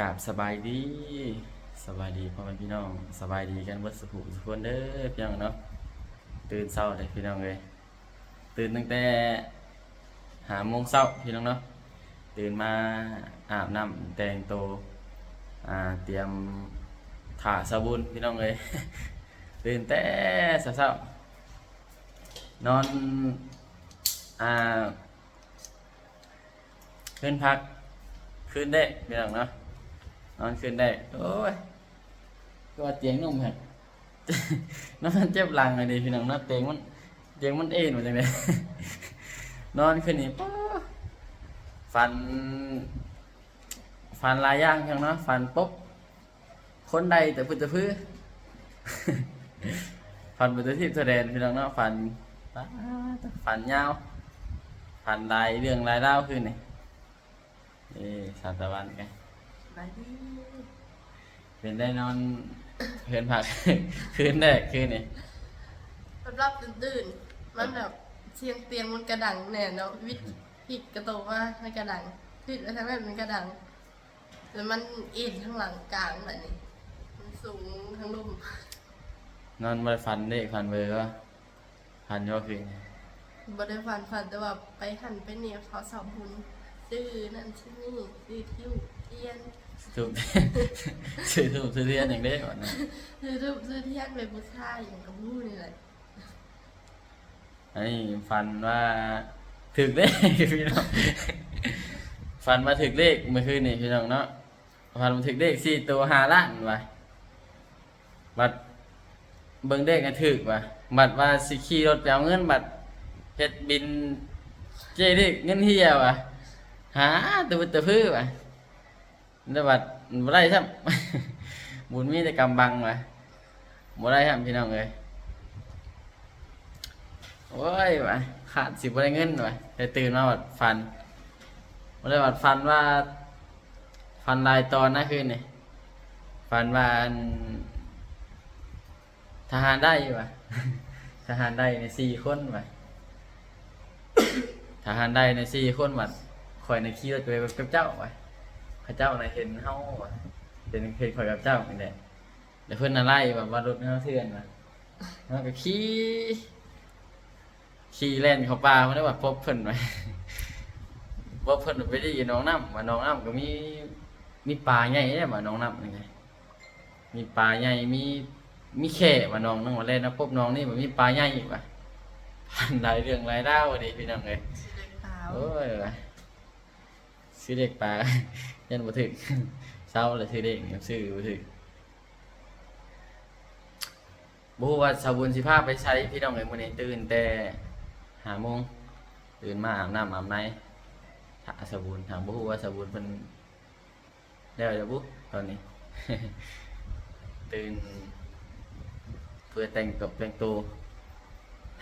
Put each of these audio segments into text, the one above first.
กราบสบายดีสบายดีพ่อแม่พี่น้องสบายดีกันเบิดสุขสุขคนเด้อพี่น้องเนาะตื่นเช้าเลยพี่น้องเลยตื่นตั้งแต่หาโมงเช้าพี่น้องเนาะตื่นมาอาบน้ำแต่งตัวอ่าเตรียมถาสบูนพี่น้องเลยตื่นแต่เช้าๆนอนอ่าเพื่อนพักขึ้นได้พี่น้องเนาะ นอนขึ้นได้ โอ้ยก็ว่าเตียงนุ่มฮะนอนเจ็บหลังเลยดิพี่น้องเนาะเตียงมันเตียงมันเอ็นมาจังเลยนอนขึ้นนี่ฟัน ฟันลายย่างจังเนาะฟันปุ๊บคนใดแต่พื้นพื้นฟันเป็นตัวที่แสดงพี่น้องเนาะฟันฟันยาวฟันลายเรื่องลายเล่าวขึ้นนี่นี่สามตะวันไง ไปดิเป็นได้นอนเพื่อนผัก คืนแรกคืนนี่รับๆตื่นๆมันแบบเชียงเตียงมันกระดังแน่เนาะวิทย์ผิดกระโตกมามันกระดังผิดแล้วทั้งนั้นมันกระดังแล้วมันเอ็นข้างหลังกลางแบบนี้มันสูงทั้งลุ่มนอนมาฟันเด็กฟันเบอร์ก็ฟันย่อคืนบริฟันฟันแต่ว่าไปหันไปเนี่ยเขาสอบบุญซื้อนั่นซื้อนี่ซื้อทิวเทียน ถูกซื้อถูกซื้อเทียนอย่างเด้ก่อนนะซื้อรูปซื้อเทียนไปบูชาอย่างกับพูดนี่แหละอันนี้ฟันว่าถึกเลขพี่น้องฟันมาถึกเลขเมื่อคืนนี่พี่น้องเนาะฟันมาถึกเลขสี่ตัวห้าล้านว่ะบัดเบิ่งเลขก็ถึกว่ะบัดว่าสิขี่รถไปเอาเงินบัดเฮ็ดบินเจเลขเงินเฮียว่ะหาตัวตะพื้อว่ะ แล้บัดบ่ได้ซ้ำบุญมีแต่กำบังว่ะบ่ได้ซ้ำพี่น้องเอ้ยโอ้ยว่ะขาดสิบได้เงินว่ะแต่ตื่นมาวัดฟันมาได้วัดฟันว่าฟันลายตอนนะคืนนี่ฟันว่าทหารได้อยู่ว่ะทหารได้ในสี่คนว่ะทหารได้ในสี่คนว่ะคอยในขี่รถไปกับเจ้าว่ะ พระเจ้าในเห็นเฮาว่ะเห็นเห็นคอยกับเจ้านี่แหละเดี๋ยวเพื่อนน่ะไล่แบบว่ารถเฮาเถื่อนว่ะแล้วก็ขี่ขี่เล่นเขาป่ามันได้ว่าพบเพิ่นไว้พบเพิ่นไปได้ยินน้องน้ำว่าน้องน้ำก็มีมีปลาใหญ่เนี่ยว่าน้องน้ำนี่ไงมีปลาใหญ่มีมีแข่ว่าน้องนั่งมาเล่นนะพบน้องนี่มันมีปลาใหญ่อีกว่ะพันหลายเรื่องหลายดาวดิพี่น้องเลยซื้อเล็กเปล่าโอ้ยว่ะซื้อเด็กปลา ยันบ่ถึกเศร้าเลยซื้อเด็กยังซื้อบ่ถึกบูว่าสาบุญสิพาไปใช้พี่น้องเอ้ยมื้อนี้ตื่นแต่ห้าโมงตื่นมาอาบน้ำอาบในถาสาบุญถามบูว่าสาบุญเพิ่นได้แล้วบุตอนนี้ ตื่นเพื่อแต่งกับแต่งตัว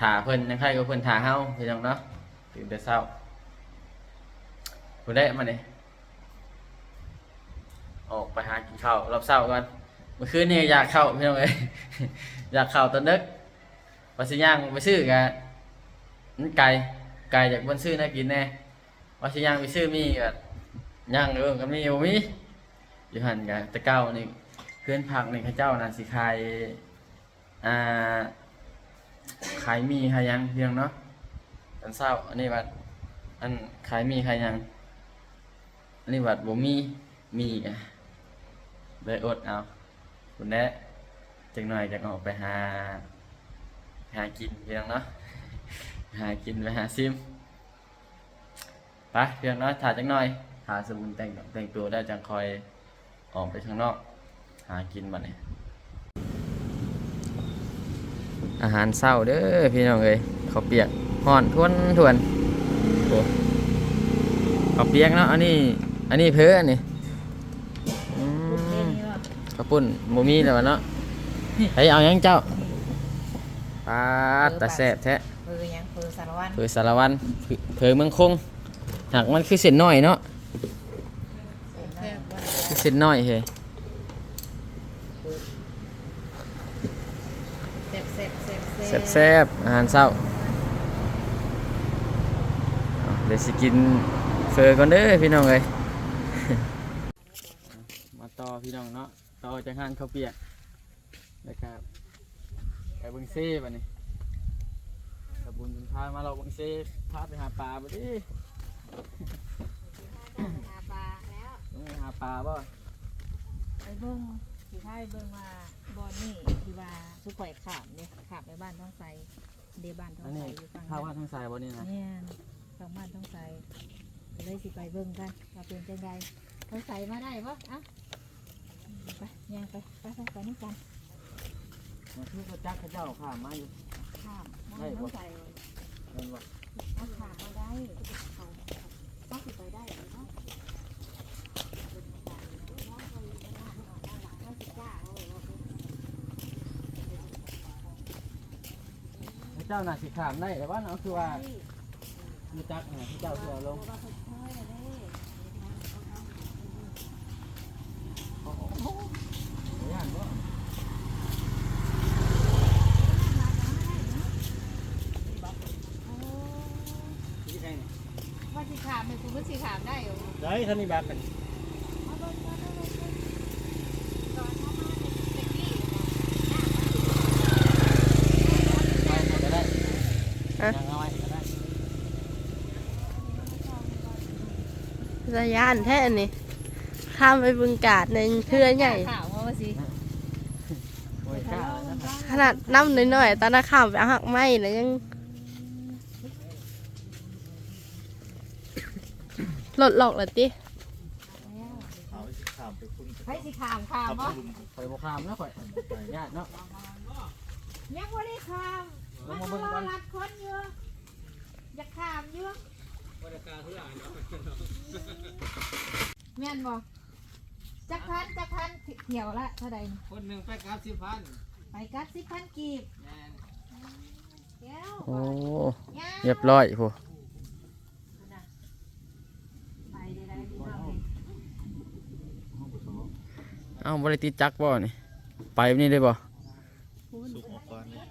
ถาเพิ่นยังใครก็เพิ่นถาเฮาพี่น้องเนาะตื่นแต่เช้าบ่ได้มาเนี่ย ออกไปหากินข้าวรอบเช้าก่อนเมื่อคืนนี่อยากเข้าพี่น้องเอ้ยอยากเข้าตอนดึกว่าสิย่างไปซื้อกันมันไกลไกลจากบนซื้อน่ากินแน่ว่าสิย่างไปซื้อมีก็ย่างเออก็มีบ่มีอยู่หันกันต่เก้านี่เพื่อนพักนี่เขาเจ้านั่นสิขายอ่าขายมีขายยังเพียงเนาะอันเศร้าอันนี้บัดอันขายมีขายยังอันนี้บัดบ่มีมีอะ เลยอดเอาคุณแน่จังหน่อยจะออกไปหา หากินเพียงเนาะหากินไปหาซิมไปเพียงเนาะถ่ายจังหน่อยหาสมุนแต่งแต่งตัวได้จังคอยออกไปข้างนอก หากินบัดนี้อาหารเศร้าเด้อพี่น้องเอ้ยข้าเปียกห่อนทวนทวนโอ้ข้าเปียกเนาะอันนี้ อันนี้เพ้ออันนี้ ปุ้นโมมีแล้ววะเนาะเฮ้ยเอาหยังเจ้าปลาดตาแซ่บแท้เคือหยังเคือสารวัตรเผอสารวันเผอเมืองคงหากมันคือเส้นน้อยเนาะแซ่บว่ะคือเส้นน้อยเฮ้ยเซ็บเซ็บเซ็บแซ่บแซ่บอาหารเศร้าเอาเดี๋ยวสิกินเฟอก่อนเด้อพี่น้องเอ้ยมาต่อพี่น้องเนาะ ต่อจากห้างข้าวเปียกนะครับไปเบิ่งเซ่บัดนี้กระบุญพามาเราเบิ่งเซ่พาไปหาปลาบ่ดิหาปลาแล้วต้องไปหาปลาบ่ไปเบิ่งสิพาไปเบิ่งว่าบอนนี่ที่ว่าสุข่อยขามเนี่ยขามไปบ้านท้องไสเดบ้านท้ออังนไสนี้อยู่ฝั่งข้าวว่าทางสายบ่นี่นะเนี่ยทางบ้านท้องไสเลยสิไปเบิ่งกันว่าเป็นจังไดท้องไสมาได้ปะอะ ไปย่างไปไปไปไปนี่กันมาคือพระจักรเขาเจ้าข้ามมาอยู่ข้ามบ้านได้บ่ท้องไสเห็นบ่เอาขามมาได้เขาต้องสิไปได้เนาะพระเจ้าน่าสิขามได้แต่ว่าเอาคือว่ามีจักรน่ะพระเจ้าคือเอาลงโอ้โหย่านบ่ที่ไหนนี่ ว่าสิขามไหมคุณว่าสิขามได้เหรอ ได้ ท่านนี่บักกันไปก็ได้อะยังเอาไว้ก็ได้ระยานแท้อันนี้ข้ามไปบึงกาดในเทือใหญ่ ข่าวว่าสิโอ้ยกล้าแล้วนะครับขนาดน้ำน้อยๆตอนนั้นข้ามไปเอาหักไม้แล้วยัง ลดหลอกเลยติ เอาสิขามไปคุณให้สิขามขามขับบ่ลุมข่อยบ่ข้ามนะข่อยญาติเนาะยังบ่ได้ขามลงมาเบิ่งก่อนรัดคนอยู่อยากขามอยู่แม่นบ่จักพันจักพันเที่ยวละเท่าใดนี่คนหนึ่งไปกับสิบพันไปกัดสิพันกีบแม่นแก้วโอ้ยาวเรียบร้อยโหไปได้ได้พี่น้อง เอ้าบ่ได้ติดจักรบ่นี่ไปแบบนี้ได้บ่สุกออกก่อนเลย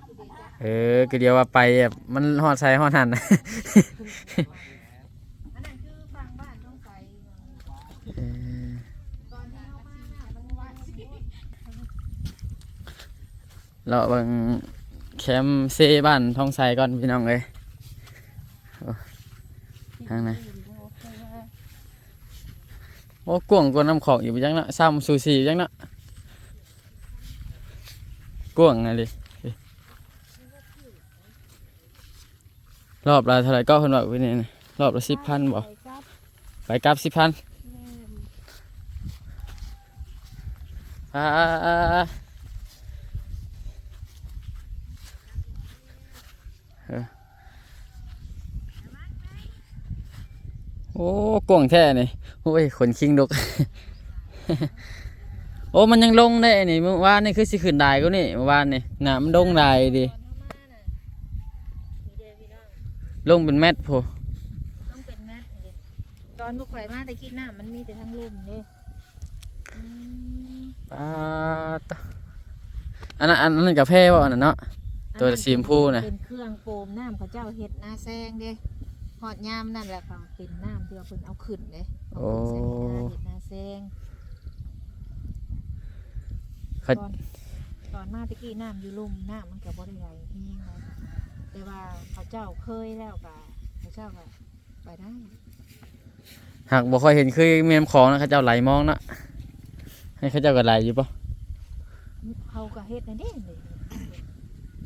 เออก็เดียวว่าไปแบบมันฮอดใส่ฮอดหัน อันนั้นคือฟังบ้านต้องไปเออตอนที่เฮามาน่ะมันว่าสิเราเบิ่งแคมป์เซบ้านทองไสก่อนพี่น้องเอ้ยโอ้ทางไหน โอ้กวงกว่าน้ำของอยู่จังนะซ้ำซูซีจังนาะกวงไงดิรอบละเท่าไรก็คนบอกพี่นี่นะรอบละสิบพันบ่ไปกลับสิบพันอ่าเออโอ้กวงแท้นี่ โอ้ยขนคิงดก โอ้มันยังลงได้นี่เมื่อวานนี่คือสิขึ้นได้ก็นี่เมื่อวานนี่น้ำมันลงได้ดิตอนเฮามาน่ะนี่เด้อพี่น้องลงเป็นแมตรโพต้องเป็นแมทเด้ตอนบุกไฟมาแต่คิดหน้ามันมีแต่ทั้งลุ่มเด้อืมปาตะอันนั้นอันนั้นกาแฟบ่อันนั้นเนาะตัวสีชมพูน่ะเป็นเครื่องโปมน้ำเขาเจ้าเฮ็ดนาแซงเด้หอดยามนั่นแหละค่ะเป็นน้ำที่ว่าเพิ่นเอาขึ้นเด้ โอ้เฮ็ดนาแซงเขาตอนตอนมาตะกี้น้ำอยู่ลุ่มน้ำมันก็บ่ได้ไหลแห้งเลยแต่ว่าเขาเจ้าเคยแล้วก็เขาเจ้าก็ไปได้หากบ่ค่อยเห็นคือเมียมของนะเขาเจ้าไหลมองเนาะให้เขาเจ้าก็ไหลอยู่ปะเขาก็เฮ็ดนั่นเด้เลย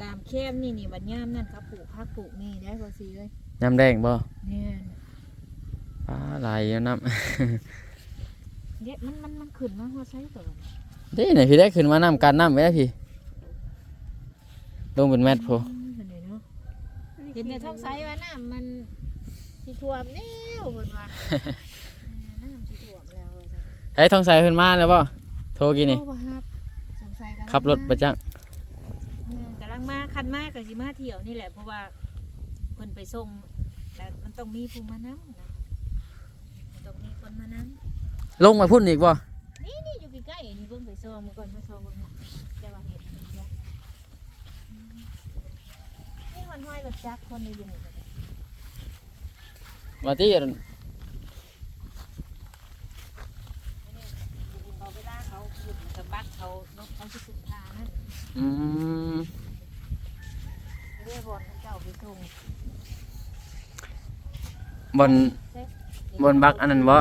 ตามเข้มนี่นี่บัดยามนั่นเขาปลูกผักปลูกนี่ได้บ่สิเอ้ยน้ำแดงบ่เนี่ย ปลาไหลอยู่น้เด็ดมันมันมันขึ้นมาหัวไซตัวำเด้ไหนพี่ได้ขึ้นมาน้ำการน้ำไว้ได้พี่ลงเป็นแมตรโพอืมเห็นเลยเนาะเห็นในท้องไซว่าน้ำมันสิท่วมแล้วเพิ่นว่าเออน้ำสิท่วมแล้วว่าซั่นไอ้ทองใสขึ้นมาแล้วบ่โทรกี่นี่โอ้บ่ครับสงสัยกำลังขับรถประจังเออกำลังมาคันมากก็สิมาเที่ยวนี่แหละเพราะว่าเพิ่นไปส่งแต่มันต้องมีผู้มานำ นะมันต้องมีคนมานำลงมาพุ่นอีกบ่นี่นี่อยู่ใกล้ๆนี่เบิ่งไปซ่อมมาก่อนมาซ่อมเบิ่งนะจะว่าเห็นเดี๋ยวอืมนี่มันห้อยรถจักรคนในอยู่นี่มาที่เอาเวลาขึ้นกับบักเขารถเขาสิขึ้นทางนั่นอืมเรียกบอลเขาเจ้าไปส่งบนบนบักอันนั้นบ่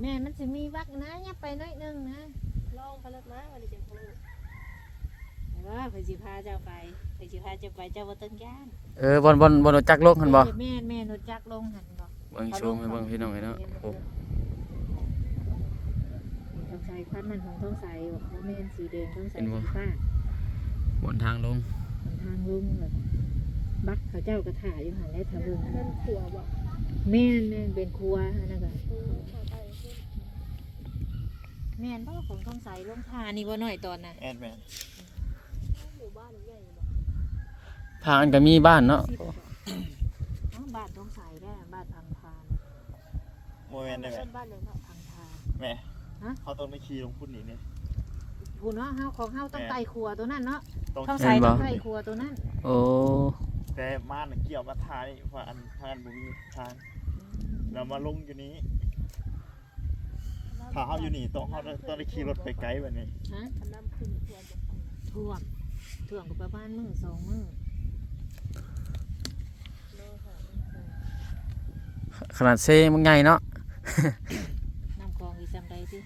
แม่มันสิมีบักนะอย่าไปน้อยหนึงนะลองไปแล้วนะวันนี้จะพูดแต่ว่าเพิ่นสิพาเจ้าไปเพิ่นสิพาเจ้าไปเจ้าบ่ต้องย่านเออบนบนบนรถจักรโลกหั่นบ่เออแม่นแม่นรถจักรลงหันบ่เบิ่งชมให้เบิ่งพี่น้องให้เนาะโอ้ทองใสคันนั้นของทองใสบอกว่าแม่นสีแดงทองใสสีฟ้าบนทางลงหนทางลุงแบบบักเขาเจ้ากระถาอยู่หันได้ทะเบิงเล่นขัวบ่แม่นแม่นเป็นครัวอันนั้นก็ อืมเข้าไปขึ้น แม่นบ่ของทองใสลงทานี่บ่น้อยตอนน่ะแอนแมนหมู่บ้านใหญ่บ่ทางอันก็มีบ้านเนาะสิบกว่าเอ้าบ้านทองใสได้บ้านพังพานโมเมนต์ได้ไหมเพื่อนบ้านเลยครับพังพาน แม่ฮะ เขาต้องไม่ขี่ลงพุ่นนี่เนี่ยพูนเนาะเฮาของเฮาต้องไต่ครัวตัวนั้นเนาะต้องทองใสต้องไต่ครัวตัวนั้นโอ้แต่ม่านน่ะเกี่ยวมาท้ายเพราะอันทางบุมีทางเรามาลงอยู่นี้ ถ้าเขาอยู่นี่ต้องเขาต้องได้ขี่รถไปไกลแบบนี้ฮะน้ำขึ้นทวนจะไปท่วมท่วมก็ประมาณมื้อสองมื้อโลค่ะขนาดเซมันใหญ่เนาะ น้ำคลองอีจำได้ติ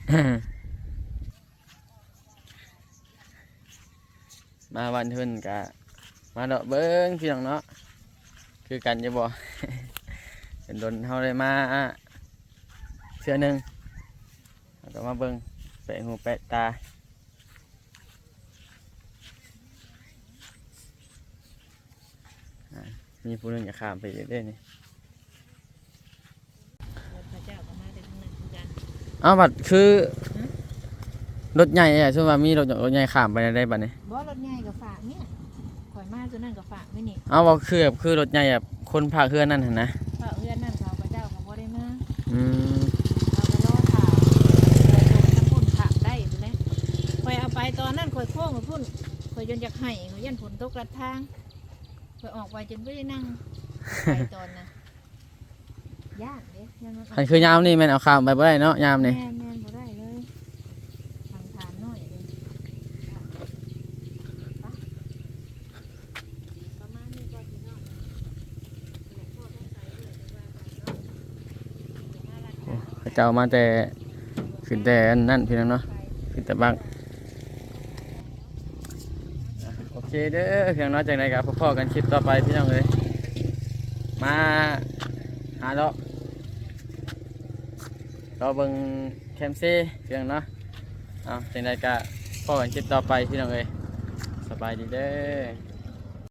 มาวันเพิ่นกะมาเดาะเบิ้งพี่น้องเนาะคือกันจะบ่เป็นดนเฮาได้มาเชื่อหนึง แล้วก็มาเบิ้งแปะหูแปะตาอ่ามีผู้หนึงจะข้ามไปอีกเด้นี่รถพระเจ้าก็มาได้ทั้งนั้นคือกันอ้าวบัดคือฮะรถใหญ่อะช่วงว่ามีรถรถใหญ่ข้ามไปได้บัดนี้บ่รถใหญ่กับฝากเนี่ยข่อยมาตัวนั้นกับฝากไม่นี่เอาว่าคือแบบคือรถใหญ่แบบคนพาเคลื่อนนั่นหั่นนะฝากเพื่อนนั่นเขาพระเจ้าเขาบ่ได้มาอืม เราก็รอถามข่อยส่งน้ำพุ่นถามได้อยู่แล้วข่อยเอาไป ตอนนั้นข่อยโค้งกับพุ่นข่อยจนอยากให้ข่อยยันฝนตกลัดทางข่อยออกไปจนไม่ได้นั่งไปตอนน่ะยากเด้ยังมันอันคือยามนี่แม่นเอาข้ามไปบ่ได้เนาะยามนี่แม่นแม่นบ่ได้เลยทางทานน้อยเลยไปประมาณนี้ก็สิเนาะแหละพ่อต้องใส่เลยแต่ว่าไปเนาะน่ารักจัง เขาเจ้ามาแต่ขึ้นแต่อันนั่นพี่น้องเนาะขึ้นแต่บังอะโอ เคเด้อเพียงน้อยจากไหนกับพ่อๆกันคลิปต่อไปพี่น้องเลยมาหาเลาะเราเบิ่งแคมซี่เพียงเนาะเอาจากไหนกับพ่อกันคลิปต่อไปพี่น้องเลยสบายดีเด้อ